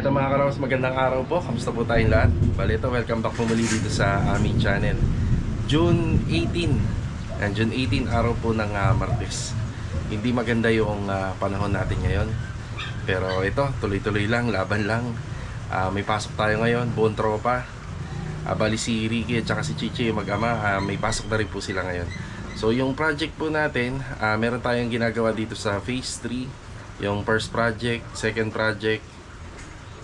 Bali ito mga karaos, magandang araw po. Kamusta po tayong lahat? Bali ito, welcome back po muli dito sa aming channel. June 18. And June 18, araw po ng ah, Martes. Hindi maganda yung ah, panahon natin ngayon. Pero ito, tuloy-tuloy lang, laban lang. Ah, may pasok tayo ngayon, buong tropa. Ah, bali si Ricky at saka si Chichi, mag-ama, ah, may pasok na rin po sila ngayon. So yung project po natin, ah, meron tayong ginagawa dito sa Phase 3. Yung first project, second project,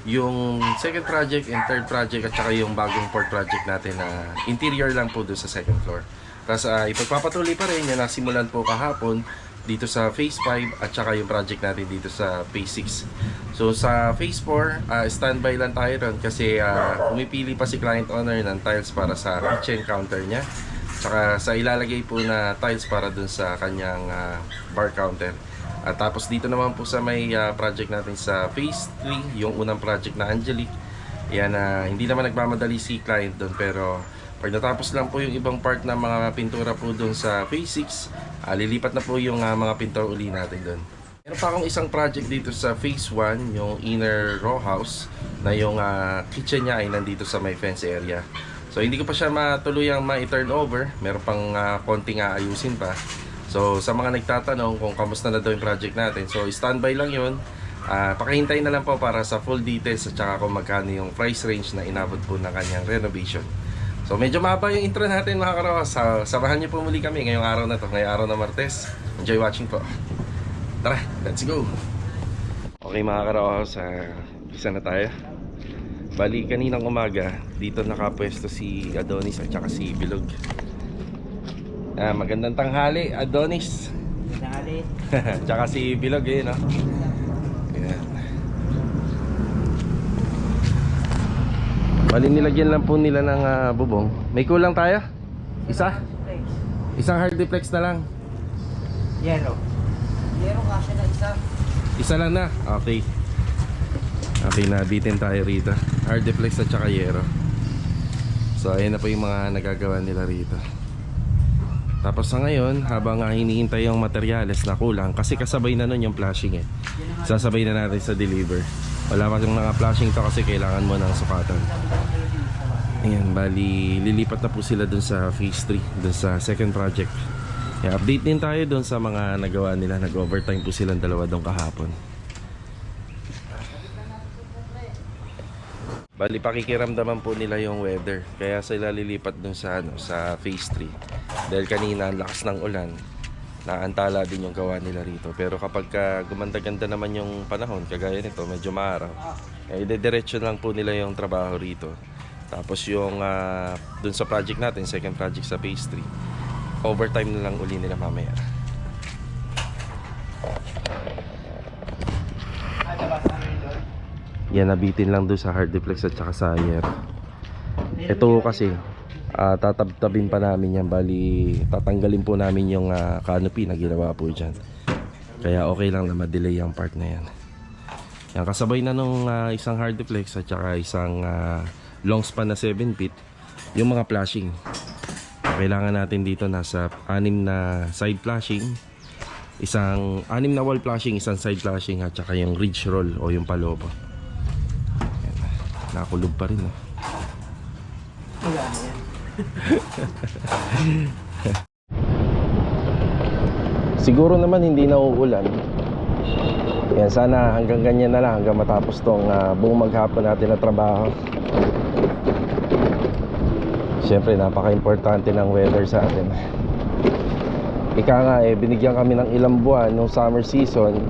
yung second project and third project at saka yung bagong fourth project natin na interior lang po doon sa second floor. Tapos uh, ipagpapatuloy pa rin yung nasimulan po kahapon dito sa phase 5 at saka yung project natin dito sa phase 6. So sa phase 4, uh, standby lang tayo ron kasi uh, umipili pa si client owner ng tiles para sa kitchen counter niya. Tsaka sa ilalagay po na tiles para dun sa kanyang ah, bar counter. At tapos dito naman po sa may ah, project natin sa phase 3, yung unang project na Angelic. Yan na hindi naman nagmamadali si client doon pero pag natapos lang po yung ibang part ng mga pintura po doon sa phase 6, ah, lilipat na po yung ah, mga pintura uli natin doon. Meron pa akong isang project dito sa phase 1, yung inner row house na yung ah, kitchen niya ay nandito sa may fence area. So hindi ko pa siya matuluyang ma-turn over, meron pang ah, konting aayusin pa. So sa mga nagtatanong kung kamusta na daw yung project natin, so standby lang yun. Ah, pakihintay na lang po para sa full details at saka kung magkano yung price range na inabot po ng kanyang renovation. So medyo mahaba yung intro natin mga karawas. Sa samahan niyo po muli kami ngayong araw na to, ngayong araw na Martes. Enjoy watching po. Tara, let's go! Okay mga karawas, uh, isa na tayo. Bali kaninang umaga, dito nakapwesto si Adonis at saka si Bilog. Ah, magandang tanghali, Adonis. Dali. Tsaka si Bilog eh, no? Ayan. Bali nilagyan lang po nila ng ah, bubong. May kulang tayo? Isa? Isang hard deflex na lang. Yero. Yero kasi na isa. Isa lang na. Okay. Okay, nabitin tayo rito. Hard deflex at saka yero. So, ayun na po yung mga nagagawa nila rito. Tapos sa ngayon, habang ah, hinihintay yung materyales na kulang, kasi kasabay na nun yung flashing eh. Sasabay na natin sa deliver. Wala pa yung naka-flashing to kasi kailangan mo ng sukatan. Ayan, bali, lilipat na po sila dun sa phase 3, dun sa second project. Kaya update din tayo dun sa mga nagawa nila. Nag-overtime po silang dalawa dun kahapon. Bali, pakikiramdaman po nila yung weather. Kaya sila lilipat dun sa, ano, sa phase 3. Dahil kanina, ang lakas ng ulan. Naantala din yung gawa nila rito. Pero kapag ka gumanda-ganda naman yung panahon, kagaya nito, medyo maaraw. Eh, idediretso lang po nila yung trabaho rito. Tapos yung ah, dun sa project natin, second project sa phase 3, overtime na lang uli nila mamaya. Ah, labas na rin doon. Yan, nabitin lang doon sa hard deflex at saka sa ayer. Ito kasi, ah, tatabtabin pa namin yan. Bali, tatanggalin po namin yung ah, canopy na ginawa po dyan. Kaya okay lang na ma-delay ang part na yan. Yan, kasabay na nung ah, isang hard deflex at saka isang ah, long span na 7 feet, yung mga flashing. Kailangan natin dito nasa anim na side flashing, isang anim na wall flashing, isang side flashing at saka yung ridge roll o yung palobo. Nakakulog pa rin. Oh. Wala na yan. Siguro naman hindi na uulan. Yan, sana hanggang ganyan na lang hanggang matapos tong ah, buong maghapon natin na trabaho. Siyempre, napaka-importante ng weather sa atin. Ika nga eh, binigyan kami ng ilang buwan nung summer season.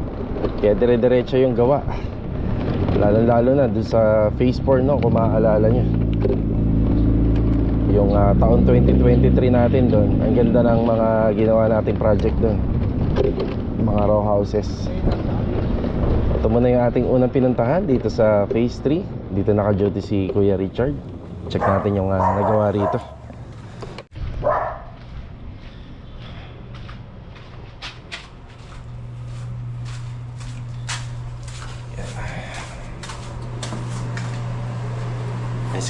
Kaya dire-diretso yung gawa. Lalo-lalo na dun sa phase 4 no, kung maaalala nyo. Yung ah, taon 2023 natin doon, ang ganda ng mga ginawa nating project doon. Mga row houses. Ito muna yung ating unang pinuntahan dito sa phase 3. Dito naka-duty si Kuya Richard. Check natin yung ah, nagawa rito.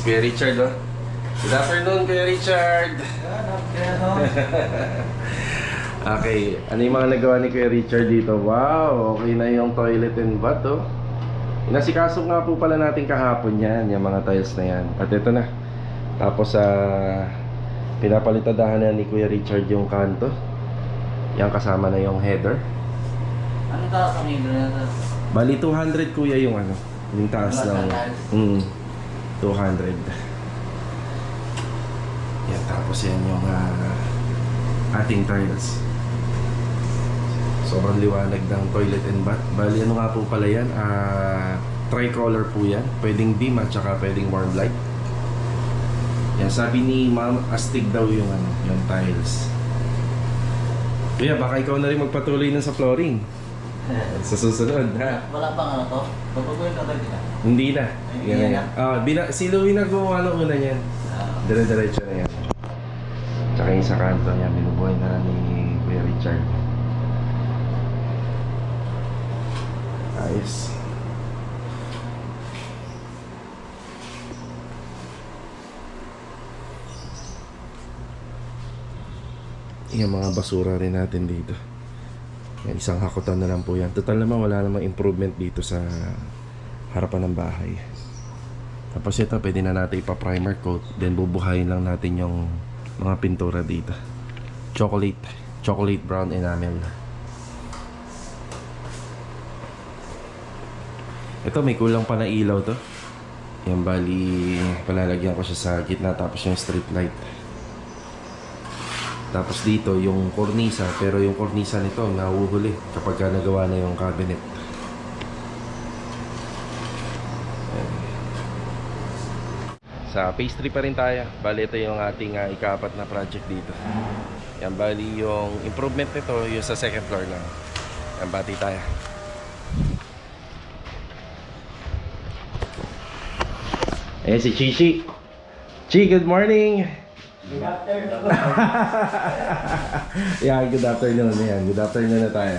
Kuya Richard oh. Good afternoon Kuya Richard. Okay, ano yung mga nagawa ni Kuya Richard dito? Wow, okay na yung toilet and bath oh. Inasikaso nga po pala natin kahapon yan, yung mga tiles na yan. At ito na. Tapos sa pinapalitadahan na ni Kuya Richard yung kanto. Yan kasama na yung header. Anong taas ang hidro na? Bali 200 kuya yung ano, yung taas ng mm, 200. Yan tapos yan yung ah, ating tiles. Sobrang liwanag ng toilet and bath. Bali ano nga po pala yan, ah, tricolor po yan. Pwedeng dim at saka pwedeng warm light. Yan sabi ni Ma'am astig daw yung ano, yung tiles. Kuya, baka ikaw na rin magpatuloy nun sa flooring. Sa susunod, ha? Wala pang ano to? Ka tayo kita. Hindi na. Hindi Yan na na? yan. Ah, bina, si Louie na gumawa ng una niyan. Ah, Dire-diretso na yan. Tsaka yung sa kanto niya, binubuhay na ni Kuya Richard. Ayos. Yung mga basura rin natin dito. Yan, isang hakutan na lang po yan. Total naman wala namang improvement dito sa harapan ng bahay. Tapos ito, pwede na natin ipa-primer coat. Then bubuhayin lang natin yung mga pintura dito. Chocolate. Chocolate brown enamel. Ito, may kulang pa na ilaw to. Yan, bali, palalagyan ko siya sa gitna tapos yung street light. Tapos dito, yung kornisa. Pero yung kornisa nito, nahuhuli kapag ka nagawa na yung cabinet. Sa pastry pa rin tayo. Bali, ito yung ating ah, ikapat na project dito. Yan, bali yung improvement nito, yung sa second floor lang. Yan, bati tayo. Ayan si Chichi. Chi, good morning! yeah, good afternoon. Yan, good afternoon na tayo.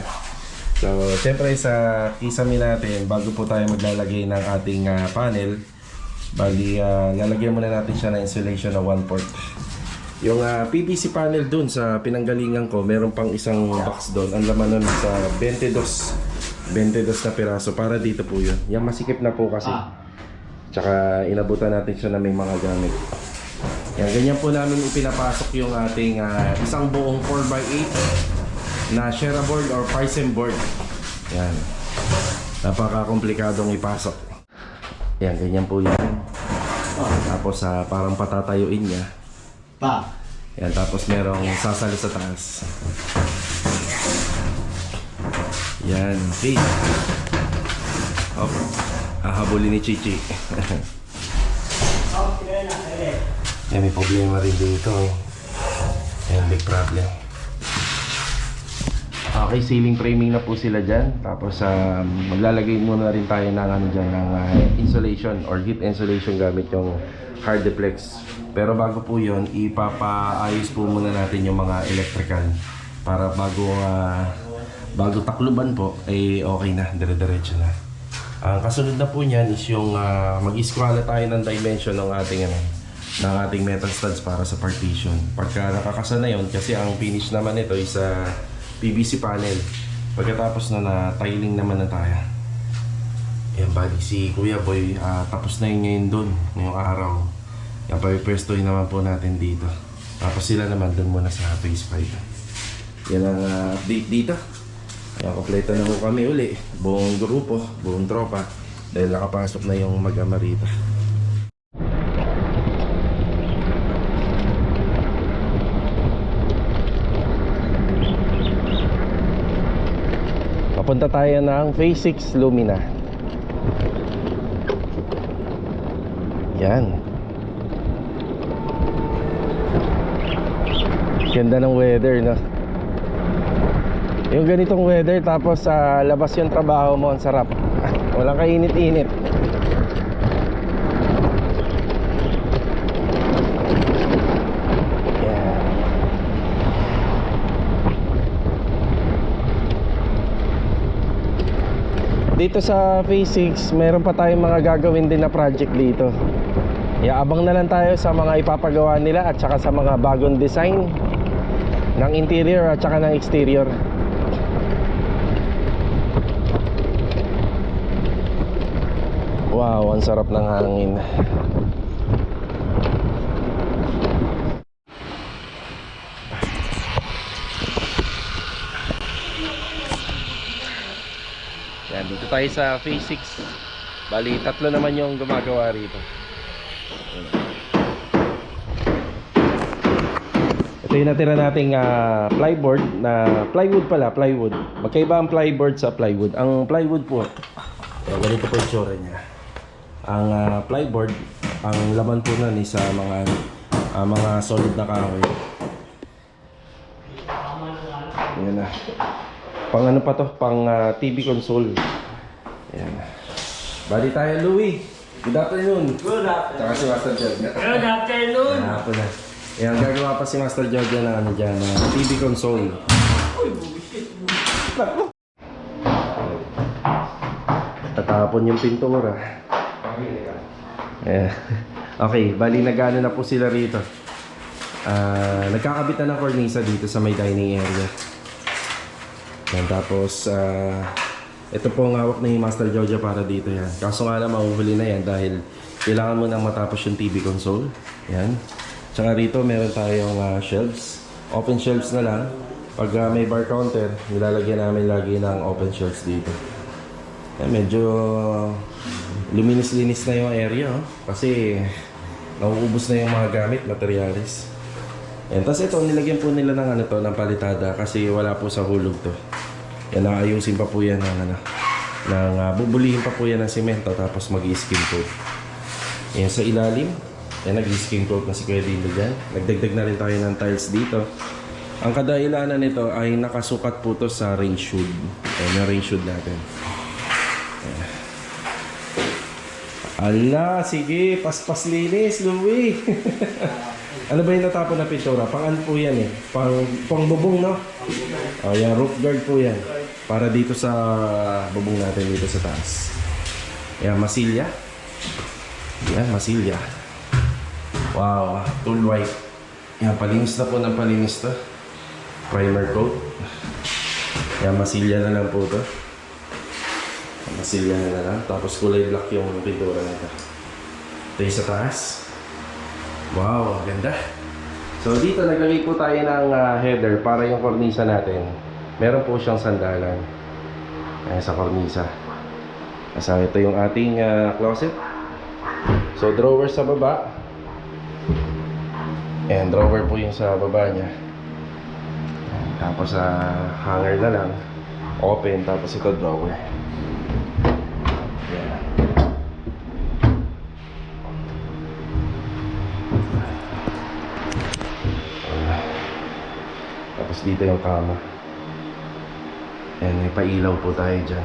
So, siyempre sa kisame natin, bago po tayo maglalagay ng ating ah, panel, bali, ah, lalagyan muna natin siya ng insulation na 1 port. Yung ah, PVC panel dun sa pinanggalingan ko, meron pang isang box doon. Ang laman nun sa 22. 22 na piraso. Para dito po yun. Yan masikip na po kasi. Tsaka inabutan natin siya na may mga gamit. Yan, ganyan po namin ipinapasok yung ating ah, isang buong 4x8 na Shera board or Paisen board. Yan. Napaka-komplikadong ipasok. Yan, ganyan po yan. Tapos ah, parang patatayuin niya. Pa. Yan, tapos merong sasali sa taas. Yan, okay. Hop. Ahabulin ni Chichi. Yan, may problema rin dito. Yan, big problem. Okay, ceiling framing na po sila dyan. Tapos um, maglalagay muna rin tayo ng ano dyan, ng ah, insulation or heat insulation gamit yung hard deflex. Pero bago po yon ipapaayos po muna natin yung mga electrical para bago ah, bago takluban po ay okay na, dire-diretso na. Ang kasunod na po niyan is yung ah, mag-iskwala tayo ng dimension ng ating ano, ng ating metal studs para sa partition. Pagka nakakasa na yon kasi ang finish naman nito is sa PVC panel. Pagkatapos na na tiling naman na tayo. Yan bali si Kuya Boy, ah, tapos na yun ngayon doon, ngayong araw. Yan papipwestohin naman po natin dito. Tapos sila naman doon muna sa phase 5. Yan ang ah, update dito. Ayan, kompleto na po kami uli. Buong grupo, buong tropa. Dahil nakapasok na yung mag-ama. Papunta tayo ng Phase 6 Lumina. Yan. Ganda ng weather, no? Yung ganitong weather tapos sa labas yung trabaho mo, ang sarap. Walang kainit-init. Yan. Dito sa Phase 6, meron pa tayong mga gagawin din na project dito. Iaabang na lang tayo sa mga ipapagawa nila at saka sa mga bagong design ng interior at saka ng exterior. Wow, ang sarap ng hangin. Dito tayo sa phase 6. Bali, tatlo naman yung gumagawa rito. Ito yung natira nating ah, plyboard na plywood pala, plywood. Magkaiba ang plyboard sa plywood. Ang plywood po, eh, ganito po yung tsura niya. Ang ah, plyboard, ang laman po nun is sa mga ah, mga solid na kahoy. Yan na. Pang ano pa to? Pang ah, TV console. Yan. Bali tayo, Louie. Good afternoon. Good afternoon. Tsaka si Master Jog. Good afternoon. Hapon na. Yan, gagawa pa si Master Jordan ng ano dyan, na TV console. Naku. Tatapon yung pintura. Ayan. Okay, bali nagano na po sila rito. Ah, nagkakabit na ng cornisa dito sa may dining area. Yan, tapos, ah, ito po ang hawak ni Master Jojo para dito yan. Kaso nga lang, mahuhuli na yan dahil kailangan mo nang matapos yung TV console. Yan. Tsaka rito, meron tayong ah, shelves. Open shelves na lang. Pag ah, may bar counter, nilalagyan namin lagi ng open shelves dito. Yan, medyo luminis-linis na yung area. Oh. Kasi nauubos na yung mga gamit, materialis. Yan. Tapos ito, nilagyan po nila ng ano to, ng palitada kasi wala po sa hulog to. Yan, naayusin pa po yan ng ano, ng, ah, bubulihin pa po yan ng semento tapos mag-skin coat. Yan, sa ilalim, yan, nag-skin coat na si Kuya Dilo dyan. Nagdagdag na rin tayo ng tiles dito. Ang kadailanan nito ay nakasukat po to sa range hood. Ayan, yung range hood natin. Ala, sige, paspas linis, Louie. ano ba yung natapon na pintura? Pang ano po yan eh? Pang, pang bubong, no? Oh, yan, roof guard po yan. Para dito sa bubong natin dito sa taas. Yan, masilya. Yan, masilya. Wow, tool white. Yan, palinis na po ng palinis to. Primer coat. Yan, masilya na lang po to. Masilya na lang. Tapos kulay black yung pintura nito. Ito sa taas. Wow, ganda. So dito naglagay po tayo ng ah, header para yung kornisa natin. Meron po siyang sandalan. Ayan sa kornisa. Kasi ito yung ating ah, closet. So drawer sa baba. And drawer po yung sa baba niya. Tapos sa hanger na lang. Open. Tapos ito drawer. Tapos dito yung kama. Ayan, may pailaw po tayo dyan.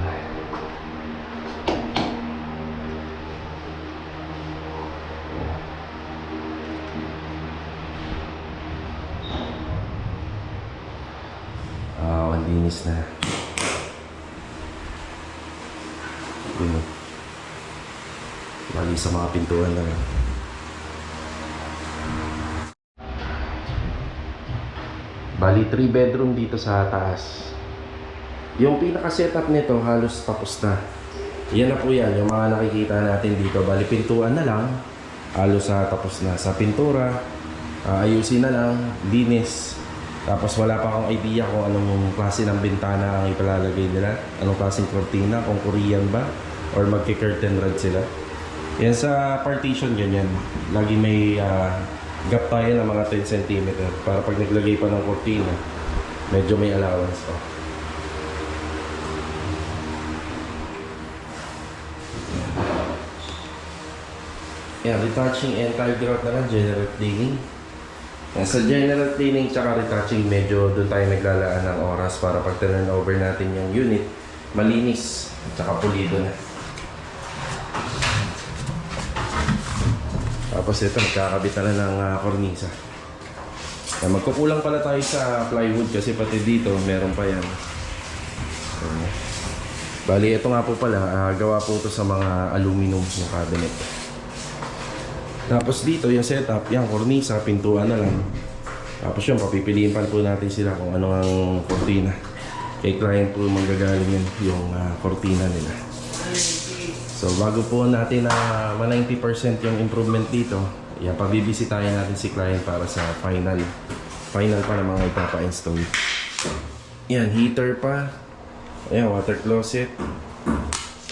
Ah, ang linis na. Yun. oh. Bali sa mga pintuan lang. Bali, 3 bedroom dito sa taas. Yung pinaka-setup nito halos tapos na. Yan na po yan, yung mga nakikita natin dito. Bali, pintuan na lang. Halos sa tapos na. Sa pintura, ah, ayusin na lang, linis. Tapos wala pa akong idea kung anong klase ng bintana ang ipalalagay nila. Anong klaseng cortina, kung Korean ba, or magki-curtain rod sila. Yan sa partition, ganyan. Lagi may ah, gap tayo ng mga 10 cm para pag naglagay pa ng cortina, medyo may allowance pa. Yan, retouching and tile grout na lang, general cleaning. Yan, sa general cleaning tsaka retouching, medyo doon tayo naglalaan ng oras para pag turn over natin yung unit, malinis at saka pulido na. Tapos ito, magkakabit na lang ng uh, kornisa. Yan, magkukulang pala tayo sa plywood kasi pati dito meron pa yan. Yan. Bali, ito nga po pala, ah, gawa po ito sa mga aluminum yung cabinet. Tapos dito, yung setup, yan, kornisa, pintuan na lang. Tapos yun, papipiliin pa po natin sila kung ano ang kortina. Kay client po manggagaling yun, yung ah, kortina nila. So bago po natin na uh, 90% yung improvement dito, yan, pabibisitahin natin si client para sa final. Final pa ng mga ipapa-install. Yan, heater pa. Ayan, water closet.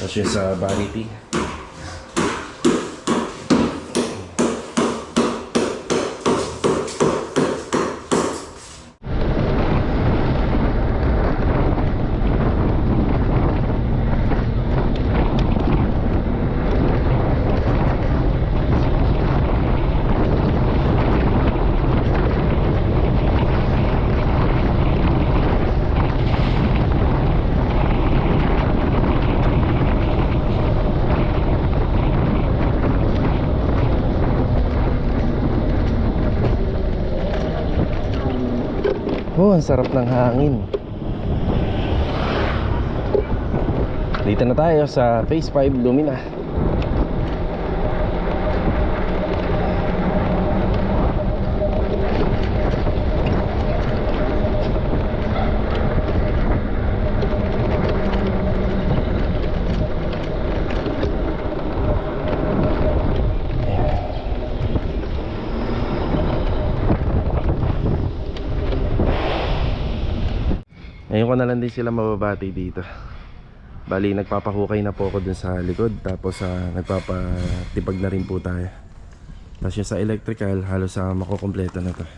Tapos yung sa vanity. Ang sarap ng hangin. Dito na tayo sa Phase 5 Lumina. Ngayon ko na lang din sila mababati dito. Bali, nagpapahukay na po ako dun sa likod. Tapos ah, nagpapatipag na rin po tayo. Tapos yung sa electrical, halos sa makukompleto na to.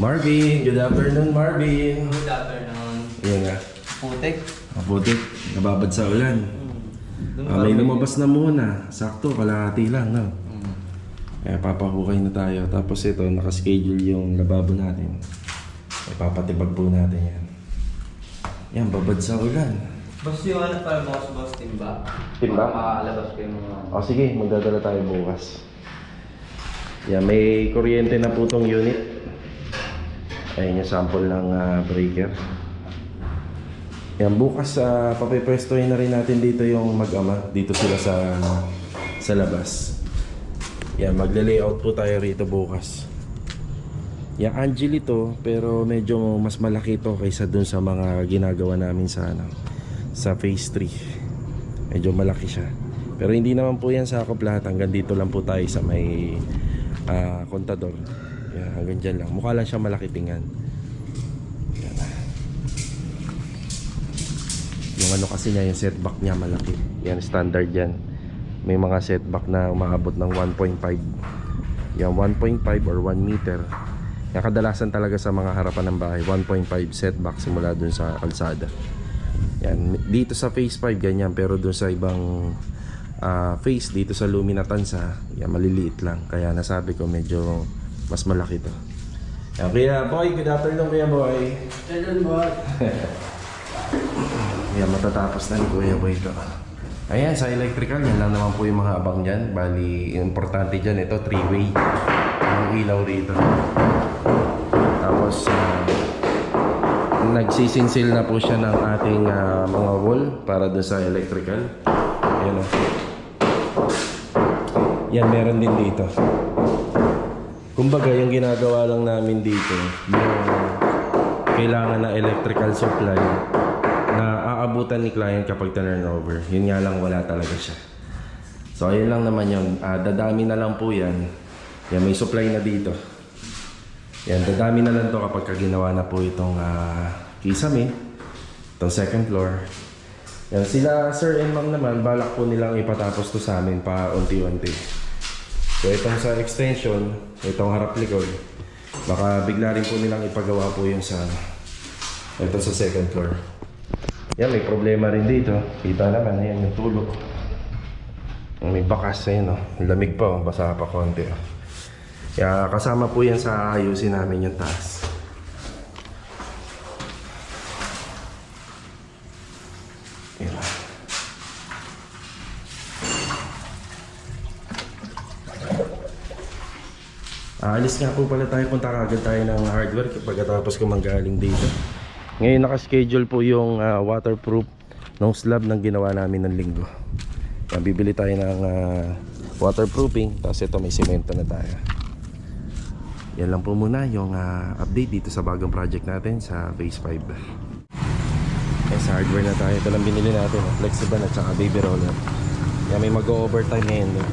Marvin! Good afternoon, Marvin! Good afternoon. Yan nga. Putik. Mabuti. Nababad sa ulan. Ah, may lumabas na muna. Sakto, kalahati lang. No? Kaya papahukay na tayo. Tapos ito, nakaschedule yung lababo natin. Ipapatibag po natin yan. Yan, babad sa ulan. Boss yung ano para boss boss timba. Timba? Para makalabas ko yung mga... O sige, magdadala tayo bukas. Yan, may kuryente na po tong unit. Ayan yung sample ng ah, breaker. Yan, bukas uh, papipwestohin na rin natin dito yung mag-ama. Dito sila sa sa labas. Yan, magle-layout po tayo rito bukas. Yung Angel ito, pero medyo mas malaki ito kaysa dun sa mga ginagawa namin sa ano, sa phase 3. Medyo malaki siya. Pero hindi naman po yan sakop lahat. Hanggang dito lang po tayo sa may ah, kontador. Yan, hanggang dyan lang. Mukha lang siya malaki tingnan. Yan. Yung ano kasi niya, yung setback niya malaki. Yan, standard yan. May mga setback na umaabot ng 1.5. Yan, 1.5 or 1 meter. Yan, kadalasan talaga sa mga harapan ng bahay, 1.5 setback simula dun sa kalsada. Yan, dito sa phase 5 ganyan, pero dun sa ibang ah, phase, dito sa Lumina Tansa, yan, maliliit lang. Kaya nasabi ko medyo mas malaki to. Yan, Kuya Boy, good afternoon Kuya Boy. Ganun boss. Yan, matatapos na ni Kuya Boy ito. Ayan, sa electrical, yan lang naman po yung mga abang dyan. Bali, yung importante dyan, ito, three-way. Ang ilaw rito. Tapos, ah, nagsisinsil na po siya ng ating ah, mga wall para doon sa electrical. Ayan o. Yan, meron din dito. Kumbaga, yung ginagawa lang namin dito, yung kailangan na electrical supply na aabutan ni client kapag turnover. Yun nga lang wala talaga siya. So ayun lang naman yun. Ah, dadami na lang po yan. Yan, may supply na dito. Yan, dadami na lang to kapag ginawa na po itong uh, kisame. Itong second floor. Yan, sila sir and ma'am naman, balak po nilang ipatapos to sa amin pa unti-unti. So itong sa extension, itong harap likod, baka bigla rin po nilang ipagawa po yung sa ito sa second floor. Yan, may problema rin dito. Kita naman, ayan yung tulog. May bakas, ayun oh. Lamig pa oh, basa pa konti oh. Kaya kasama po yan sa ayusin namin yung. Yan. Aalis nga po pala tayo, punta kagad tayo ng hardware pagkatapos ko manggaling dito. Ngayon naka-schedule po yung ah, waterproof ng slab ng ginawa namin ng linggo. Bibili tayo ng ah, waterproofing, tapos ito may semento na tayo. Yan lang po muna yung ah, update dito sa bagong project natin sa Phase 5. Nasa hardware na tayo. Ito lang binili natin. oh. Flexible at saka baby roller. Kaya may mag-overtime ngayon. eh.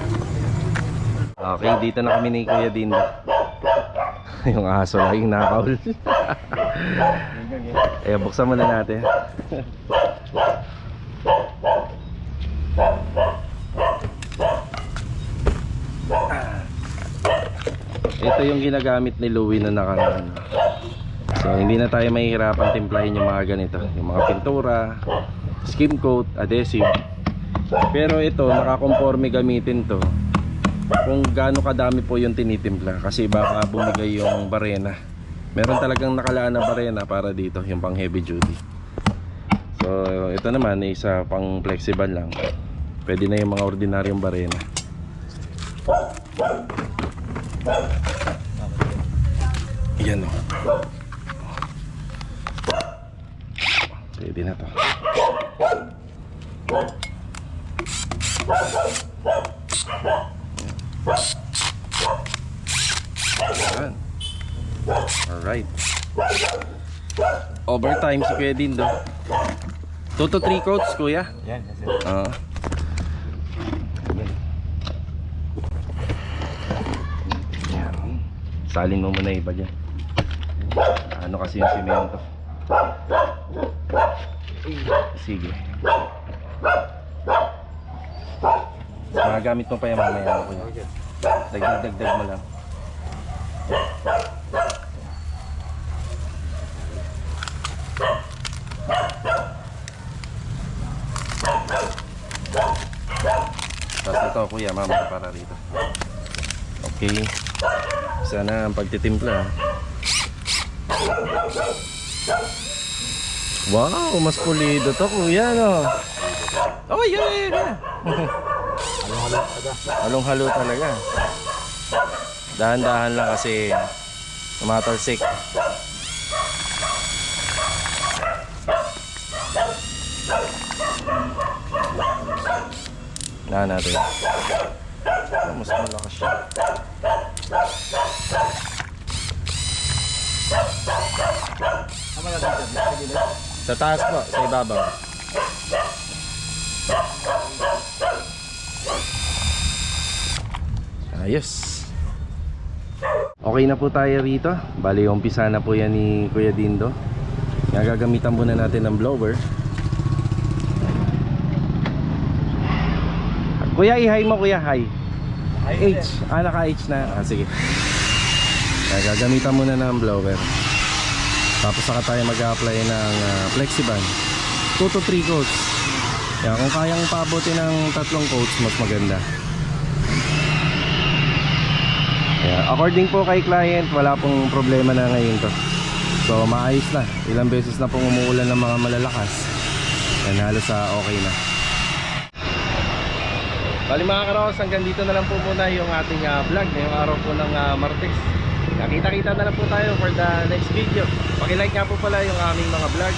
Okay, dito na kami ni Kuya Dindo. yung aso laging nakaul. Kaya buksan muna natin. Yung ginagamit ni Louie na nakaraan. So hindi na tayo mahihirapan timplahin yung mga ganito. Yung mga pintura, skim coat, adhesive. Pero ito, nakakonforme gamitin to kung gaano kadami po yung tinitimpla kasi baka bumigay yung barena meron talagang nakalaan na barena para dito yung pang heavy duty so ito naman isa pang flexible lang pwede na yung mga ordinaryong barena yan o pwede na to Yan. Alright. Overtime si Kuya Dindo. 2 to 3 coats, Kuya. Yan, kasi. Oo. Yan. Salin mo muna iba dyan. Ano kasi yung simento. Sige. Magagamit mo pa yan mamaya ako yun. Dagdag-dagdag mo lang. Tapos ito kuya, mama para rito. Okay. Sana ang pagtitimpla. Wow, mas pulido to kuya no. Oh, yeah, yeah, yeah. Halong-halo talaga. Dahan-dahan lang kasi tumatalsik. Na natin. Oh, mas malakas siya. Sa taas po, sa ibabaw. Ayos. Okay na po tayo rito. Bali, umpisa na po yan ni Kuya Dindo. Kaya gagamitan muna natin ng blower. Kuya, i-hi mo kuya, hi. H. Ah, naka-H na. Ah, sige. Kaya gagamitan muna ng blower. Tapos saka tayo mag-apply ng uh, Flexiband. 2 to 3 coats. Kaya kung kayang pabotin ng tatlong coats, mas maganda. Kaya according po kay client, wala pong problema na ngayon to. So maayos na. Ilang beses na pong umuulan ng mga malalakas. Yan halos sa okay na. Bali mga karos, hanggang dito na lang po muna yung ating ah, vlog ngayong araw po ng uh, Martes. Nakita-kita na lang po tayo for the next video. Pakilike nga po pala yung aming mga vlog.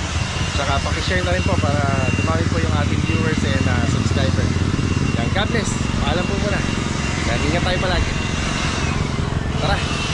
Saka pakishare na rin po para dumami po yung ating viewers and uh, subscribers. Yan, God bless. Paalam po muna. Ingat tayo palagi. Tara!